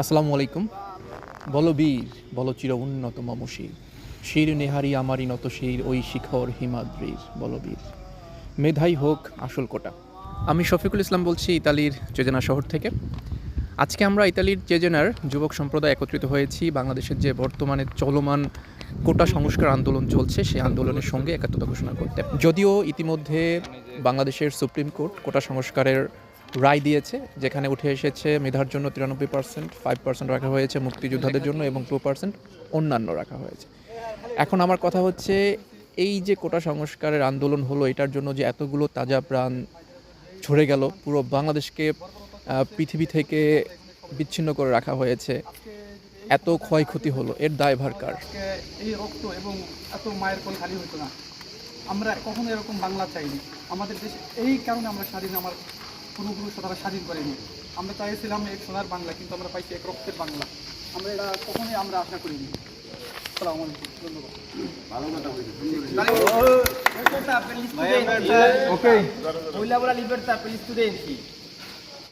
আসসালামু আলাইকুম। বলো বীর, বলো চির উন্নত মম শির। শির নেহারি আমারই নত শির, ওই শিখর হিমাদ্রির। বলো বীর। মেধাই হোক আসল কোটা। আমি শফিকুল ইসলাম বলছি ইতালির চেজেনা শহর থেকে। আজকে আমরা ইতালির চেজেনার যুবক সম্প্রদায় একত্রিত হয়েছি। বাংলাদেশের যে বর্তমানে চলমান কোটা সংস্কার আন্দোলন চলছে সেই আন্দোলনের সঙ্গে একাত্মতা ঘোষণা করতে। যদিও ইতিমধ্যে বাংলাদেশের সুপ্রিম কোর্ট কোটা সংস্কারের রায় দিয়েছে, যেখানে উঠে এসেছে মেধার জন্য তিরানব্বই পার্সেন্ট ফাইভ পার্সেন্ট রাখা হয়েছে মুক্তিযোদ্ধাদের জন্য এবং টু পার্সেন্ট অন্যান্য রাখা হয়েছে। এখন আমার কথা হচ্ছে, এই যে কোটা সংস্কারের আন্দোলন হলো, এটার জন্য যে এতগুলো তাজা প্রাণ ঝরে গেল, পুরো বাংলাদেশকে পৃথিবী থেকে বিচ্ছিন্ন করে রাখা হয়েছে, এত ক্ষয়ক্ষতি হলো, এর দায়ভার কার? এই রক্ত এবং এত মায়ের খালি হতো না। আমরা কখনো এরকম বাংলা চাইনি। আমাদের দেশ এই কারণে আমরা স্বাধীন, আমার পূর্বপুরুষ তারা স্বাধীন করেনি। আমরা চাইছিলাম এক সোনার বাংলা কিন্তু আমরা পাইছি এক রক্তের বাংলা। আমরা এটা কখনোই আমরা আশা করিনি। আসসালামু আলাইকুম ধন্যবাদ।